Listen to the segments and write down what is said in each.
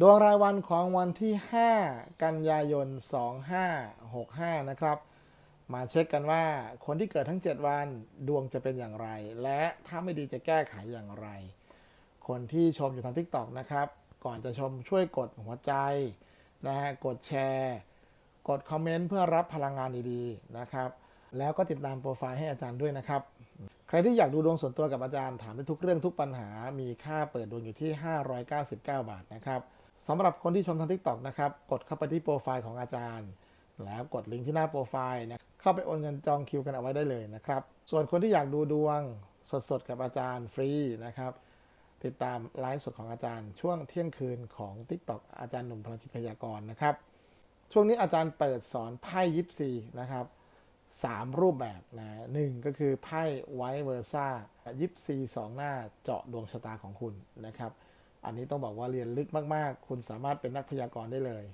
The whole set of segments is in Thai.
ดวงรายวันของวันที่ 5 กันยายน 2565 นะครับ มาเช็คกันว่าคนที่เกิดทั้ง 7 วันดวงจะเป็นอย่างไร และถ้าไม่ดีจะแก้ไขอย่างไร คนที่ชมอยู่ทาง TikTok นะครับ ก่อนจะชมช่วยกดหัวใจนะฮะกดแชร์ กดคอมเมนต์เพื่อรับพลังงานดีๆนะครับ แล้วก็ติดตามโปรไฟล์ให้อาจารย์ด้วยนะครับ ใครที่อยากดูดวงส่วนตัวกับอาจารย์ถามได้ทุกเรื่องทุกปัญหา มีค่าเปิดดวงอยู่ที่ 599 บาทนะครับ สำหรับคนที่ชมทาง TikTok นะครับ กดเข้าไปที่โปรไฟล์ของอาจารย์ แล้วกดลิงก์ที่หน้าโปรไฟล์นะเข้าไปโอนเงินจองคิวกันเอาไว้ได้เลยนะครับ ส่วนคนที่อยากดูดวงสดๆ กับอาจารย์ฟรีนะครับติดตามไลฟ์สดของอาจารย์ช่วงเที่ยงคืนของ TikTok อาจารย์หนุ่มพลังจิตพยากรนะครับ ช่วงนี้อาจารย์เปิดสอนไพ่ยิปซีนะครับสามรูปแบบนะหนึ่งก็คือไพ่ไวเวอร์ซ่ายิปซีสองหน้าเจาะดวงชะตาของคุณนะครับ อันนี้ต้องบอกว่าเรียนลึกมาก ๆ คุณสามารถเป็นนักพยากรณ์ได้เลย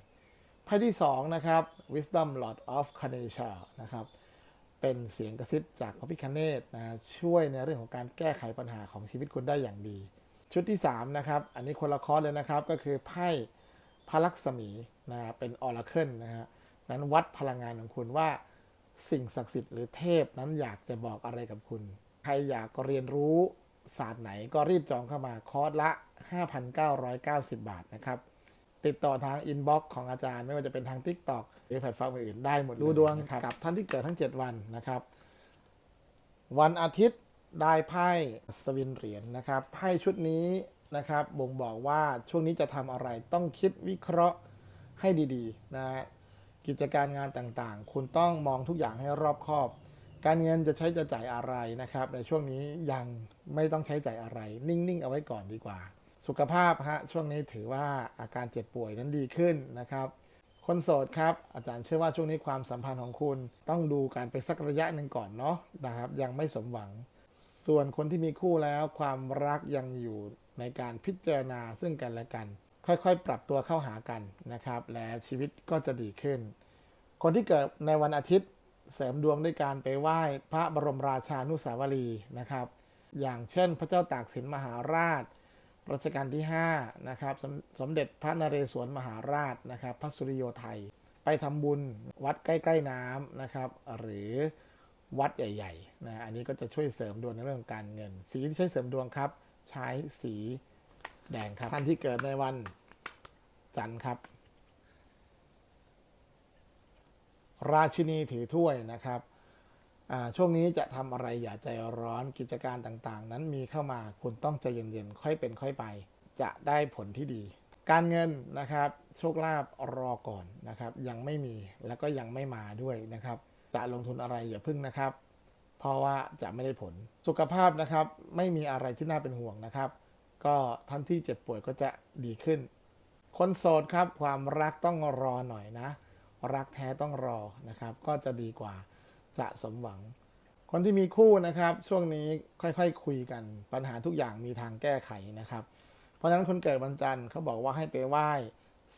ไพ่ที่ 2 นะครับ Wisdom Lord of c a n e s h a นะครับ เป็นเสียงกระซิบจากพระพิคเนตนะช่วยในเรื่องของการแก้ไขปัญหาของชีวิตคุณได้อย่างดี ชุดที่ 3 นะครับ อันนี้คนละคอร์เลยนะครับก็คือไพ่พระลักษมีนะเป็นออร์เคิลนะฮะนั้นวัดพลังงานของคุณว่าสิ่งศักดิ์สิทธิ์หรือเทพนั้นอยากจะบอกอะไรกับคุณ ใครอยากเรียนรู้ศาสตร์ไหนก็รีบจองเข้ามาคอร์สละ 5,990 บาทนะครับ ติดต่อทางอินบ็อกซ์ของอาจารย์ ไม่ว่าจะเป็นทาง TikTok หรือแพลตฟอร์มอื่นๆได้หมดดูดวงกับท่านที่เกิดทั้ง 7 วันนะครับ วันอาทิตย์ได้ไพ่สวินเหรียญนะครับไพ่ชุดนี้นะครับบ่งบอกว่าช่วงนี้จะทำอะไรต้องคิดวิเคราะห์ให้ดีๆนะฮะกิจการงานต่างๆ คุณต้องมองทุกอย่างให้รอบคอบ การเงินจะใช้จะจ่ายอะไรนะครับ ในช่วงนี้ยังไม่ต้องใช้จ่ายอะไร นิ่งๆ เอาไว้ก่อนดีกว่า สุขภาพฮะช่วงนี้ถือว่าอาการเจ็บป่วยนั้นดีขึ้นนะครับ คนโสดครับ อาจารย์เชื่อว่าช่วงนี้ความสัมพันธ์ของคุณต้องดูการไปสักระยะหนึ่งก่อนเนาะนะครับยังไม่สมหวัง ส่วนคนที่มีคู่แล้วความรักยังอยู่ในการพิจารณาซึ่งกันและกัน ค่อยๆ ปรับตัวเข้าหากันนะครับ และชีวิตก็จะดีขึ้น คนที่เกิดในวันอาทิตย์เสริมดวงด้วยการไปไหว้พระบรมราชานุสาวรีนะครับ อย่างเช่นพระเจ้าตากสินมหาราช รัชกาลที่5นะครับสมสมเด็จพระนเรศวรมหาราชนะครับ พระสุริโยไทย ไปทำบุญวัดใกล้ๆน้ำนะครับ หรือวัดใหญ่ๆนะอันนี้ก็จะช่วยเสริมดวงในเรื่องการเงิน สีที่ใช้เสริมดวงครับ ใช้สีแดงครับท่านที่เกิดในวันจันทร์ครับ ราชินีถือถ้วยนะครับ ช่วงนี้จะทำอะไรอย่าใจร้อนกิจการต่างๆ นั้นมีเข้ามาคุณต้องใจเย็นๆค่อยเป็นค่อยไป จะได้ผลที่ดี การเงินนะครับโชคลาภรอก่อนนะครับ ยังไม่มีแล้วก็ยังไม่มาด้วยนะครับ จะลงทุนอะไรอย่าพึ่งนะครับ เพราะว่าจะไม่ได้ผลสุขภาพนะครับ ไม่มีอะไรที่น่าเป็นห่วงนะครับ ก็ท่านที่เจ็บป่วยก็จะดีขึ้น คนโสดครับความรักต้องรอหน่อยนะ รักแท้ต้องรอนะครับ ก็จะดีกว่า จะสมหวัง คนที่มีคู่นะครับ ช่วงนี้ค่อยๆคคุยกัน ปัญหาทุกอย่างมีทางแก้ไขนะครับ เพราะฉะนั้นคนเกิดวันจันทร์เขาบอกว่าให้ไปไหว้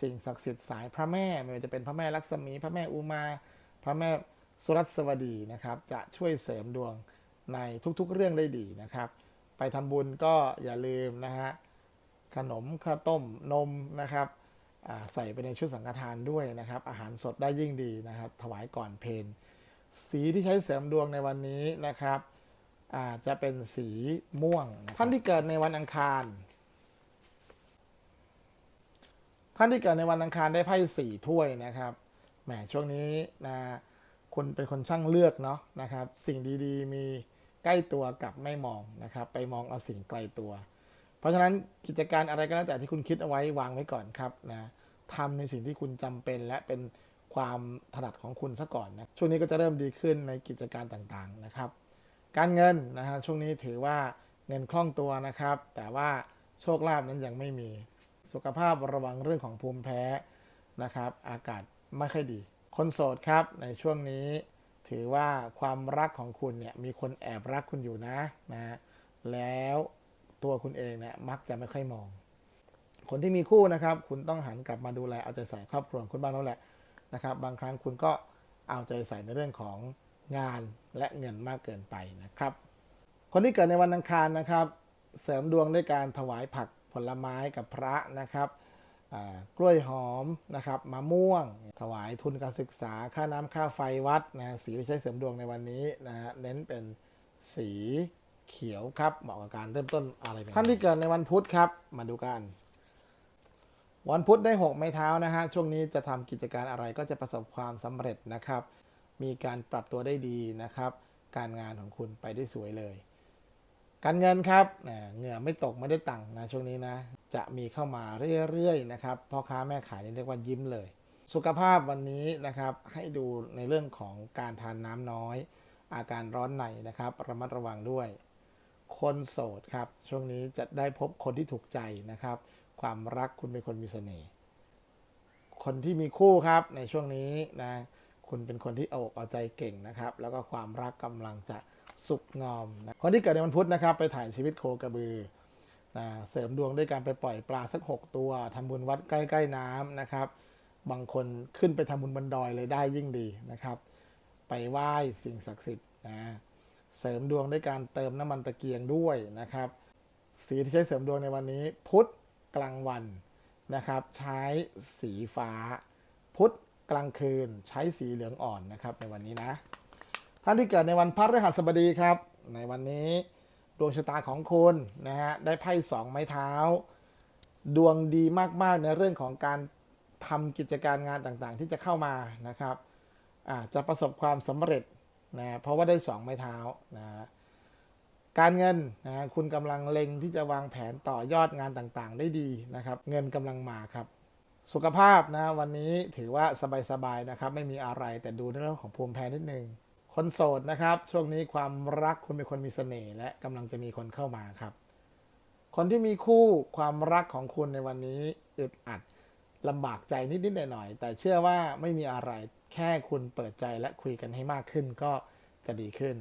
สิ่งศักดิ์สิทธิ์สายพระแม่ไม่ว่าจะเป็นพระแม่ลักษมี พระแม่อุมา พระแม่สุรัสวดีนะครับ จะช่วยเสริมดวงในทุกๆเรื่องได้ดีนะครับ ไปทำบุญก็อย่าลืมนะฮะขนมข้าวต้มนมนะครับใส่ไปในชุดสังฆทานด้วยนะครับ อาหารสดได้ยิ่งดีนะครับ ถวายก่อนเพล สีที่ใช้เสริมดวงในวันนี้นะครับอาจะเป็นสีม่วง ท่านที่เกิดในวันอังคาร ท่านที่เกิดในวันอังคารได้ไพ่สี่ถ้วยนะครับแหมช่วงนี้นะคุณเป็นคนช่างเลือกเนาะนะครับ สิ่งดีๆ มีใกล้ตัวกับไม่มองนะครับ ไปมองเอาสิ่งไกลตัว เพราะฉะนั้นกิจการอะไรก็แล้วแต่ที่คุณคิดเอาไว้วางไว้ก่อนครับนะทำในสิ่งที่คุณจำเป็นและเป็น ความถนัดของคุณซะก่อนนะช่วงนี้ก็จะเริ่มดีขึ้นในกิจการต่างๆนะครับ การเงินนะฮะช่วงนี้ถือว่าเงินคล่องตัวนะครับ แต่ว่าโชคลาภนั้นยังไม่มีสุขภาพระวังเรื่องของภูมิแพ้นะครับ อากาศไม่ค่อยดี คนโสดครับในช่วงนี้ถือว่าความรักของคุณเนี่ยมีคนแอบรักคุณอยู่นะนะแล้วตัวคุณเองเนี่ยมักจะไม่ค่อยมอง คนที่มีคู่นะครับ คุณต้องหันกลับมาดูแลเอาใจใส่ครอบครัวคุณบ้างแล้วแหละ นะครับ บางครั้งคุณก็เอาใจใส่ในเรื่องของงานและเงินมากเกินไปนะครับ คนที่เกิดในวันอังคารนะครับ เสริมดวงด้วยการถวายผักผลไม้กับพระนะครับกล้วยหอมนะครับมะม่วง ถวายทุนการศึกษาค่าน้ำค่าไฟวัดนะสีที่ใช้เสริมดวงในวันนี้นะฮะเน้นเป็นสีเขียวครับเหมาะกับการเริ่มต้นอะไรท่านที่เกิดในวันพุธครับมาดูกัน วันพุธได้หกไม้เท้านะฮะ ช่วงนี้จะทำกิจการอะไรก็จะประสบความสำเร็จนะครับ มีการปรับตัวได้ดีนะครับ การงานของคุณไปได้สวยเลย การเงินครับเหงื่อไม่ตกไม่ได้ตังค์นะช่วงนี้นะ จะมีเข้ามาเรื่อยๆนะครับ พ่อค้าแม่ขายนี่เรียกว่ายิ้มเลย สุขภาพวันนี้นะครับ ให้ดูในเรื่องของการทานน้ำน้อย อาการร้อนในนะครับ ระมัดระวังด้วย คนโสดครับ ช่วงนี้จะได้พบคนที่ถูกใจนะครับ ความรักคุณเป็นคนมีเสน่ห์คนที่มีคู่ครับในช่วงนี้นะคุณเป็นคนที่เอาอกเอาใจเก่งนะครับ แล้วก็ความรักกำลังจะสุกงอมนะคนที่เกิดในวันพุธนะครับ ไปถ่ายชีวิตโคกระบือนะเสริมดวงด้วยการไปปล่อยปลาสัก 6 ตัวทำบุญวัดใกล้ ๆน้ำนะครับ บางคนขึ้นไปทำบุญบนดอยเลยได้ยิ่งดีนะครับ ไปไหว้สิ่งศักดิ์สิทธิ์นะเสริมดวงด้วยการเติมน้ำมันตะเกียงด้วยนะครับ สีที่ใช้เสริมดวงในวันนี้พุธ กลางวันนะครับ ใช้สีฟ้า พุธกลางคืน ใช้สีเหลืองอ่อนนะครับ ในวันนี้นะ ท่านที่เกิดในวันพฤหัสบดีครับ ในวันนี้ดวงชะตาของคุณนะฮะได้ไพ่สองไม้เท้า ดวงดีมากๆในเรื่องของการทำกิจการงานต่างๆ ที่จะเข้ามานะครับอ่าจะประสบความสำเร็จนะเพราะว่าได้สองไม้เท้านะ การเงินนะคุณกำลังเล็งที่จะวางแผนต่อยอดงานต่างๆ ได้ดีนะครับ เงินกำลังมาครับ สุขภาพนะวันนี้ถือว่าสบายๆนะครับ ไม่มีอะไรแต่ดูในเรื่องของภูมิแพ้นิดนึงคนโสดนะครับ ช่วงนี้ความรักคุณเป็นคนมีเสน่ห์และกำลังจะมีคนเข้ามาครับ คนที่มีคู่ความรักของคุณในวันนี้อึดอัดลำบากใจนิดๆหน่อยๆแต่เชื่อว่าไม่มีอะไรแค่คุณเปิดใจและคุยกันให้มากขึ้นก็จะดีขึ้น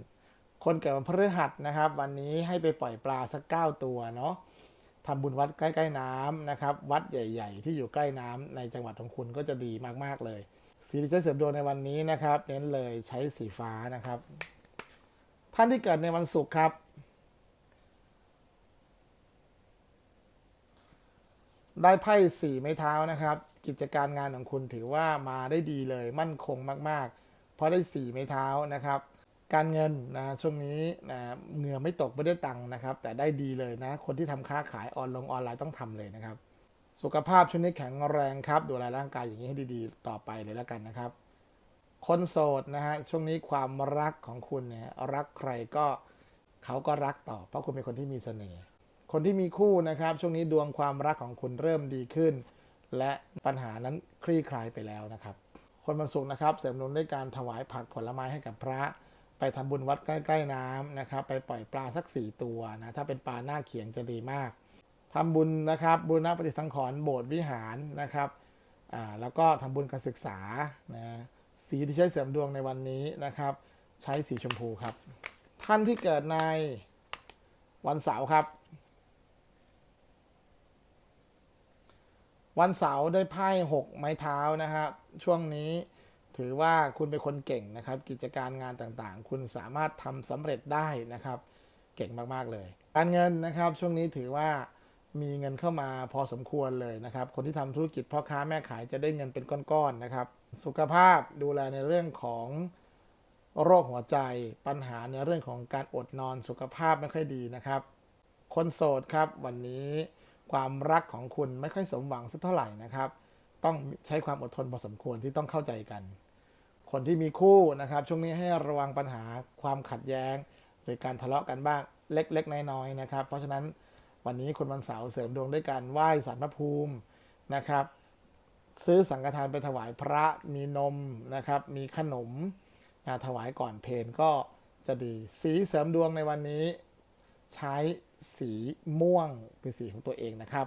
คนเกิดวันพฤหัสนะครับ วันนี้ให้ไปปล่อยปลาสักเก้าตัวเนาะทำบุญวัดใกล้ๆน้ำนะครับ วัดใหญ่ ๆ ที่อยู่ใกล้น้ำในจังหวัดของคุณก็จะดีมากๆเลย สีที่ใช้เสริมดวงในวันนี้นะครับ เน้นเลยใช้สีฟ้านะครับ ท่านที่เกิดในวันศุกร์ครับได้ไพ่สี่ไม้เท้านะครับ กิจการงานของคุณถือว่ามาได้ดีเลยมั่นคงมาก ๆ เพราะได้สี่ไม้เท้านะครับ การเงินนะช่วงนี้นะเหงื่อไม่ตกไม่ได้ตังค์นะครับ แต่ได้ดีเลยนะ คนที่ทำค้าขายออนลงออนไลน์ต้องทำเลยนะครับ สุขภาพช่วงนี้แข็งแรงครับ ดูแลร่างกายอย่างนี้ให้ดีๆ ต่อไปเลยแล้วกันนะครับ คนโสดนะฮะช่วงนี้ความรักของคุณเนี่ยรักใครก็เขาก็รักต่อ เพราะคุณเป็นคนที่มีเสน่ห์คนที่มีคู่นะครับ ช่วงนี้ดวงความรักของคุณเริ่มดีขึ้น และปัญหานั้นคลี่คลายไปแล้วนะครับ คนวันศุกร์นะครับ เสริมนุนด้วยการถวายผักผลไม้ให้กับพระ ไปทำบุญวัดใกล้ๆน้ำนะครับไปปล่อยปลาสักสี่ตัวนะถ้าเป็นปลาหน้าเขียงจะดีมากทำบุญนะครับบุญนักปฏิสังขรณ์โบสถ์วิหารนะครับอ่าแล้วก็ทำบุญการศึกษานะสีที่ใช้เสริมดวงในวันนี้นะครับ ใช้สีชมพูครับ ท่านที่เกิดในวันเสาร์ครับ วันเสาร์ได้ไพ่หกไม้เท้านะครับช่วงนี้ ถือว่าคุณเป็นคนเก่งนะครับ กิจการงานต่างๆ คุณสามารถทำสำเร็จได้นะครับ เก่งมากๆเลย การเงินนะครับ ช่วงนี้ถือว่ามีเงินเข้ามาพอสมควรเลยนะครับ คนที่ทำธุรกิจพ่อค้าแม่ขายจะได้เงินเป็นก้อนๆนะครับ สุขภาพดูแลในเรื่องของโรคหัวใจ ปัญหาในเรื่องของการอดนอนสุขภาพไม่ค่อยดีนะครับ คนโสดครับวันนี้ความรักของคุณไม่ค่อยสมหวังสักเท่าไหร่นะครับ ต้องใช้ความอดทนพอสมควรที่ต้องเข้าใจกัน คนที่มีคู่นะครับ ช่วงนี้ให้ระวังปัญหาความขัดแย้ง หรือการทะเลาะกันบ้างเล็ก ๆ น้อยๆนะครับ เพราะฉะนั้นวันนี้คนวันเสาร์เสริมดวงด้วยการไหว้สารพระภูมินะครับ ซื้อสังฆทานไปถวายพระมีนมนะครับ มีขนมนะถวายก่อนเพลก็จะดี สีเสริมดวงในวันนี้ ใช้สีม่วงเป็นสีของตัวเองนะครับ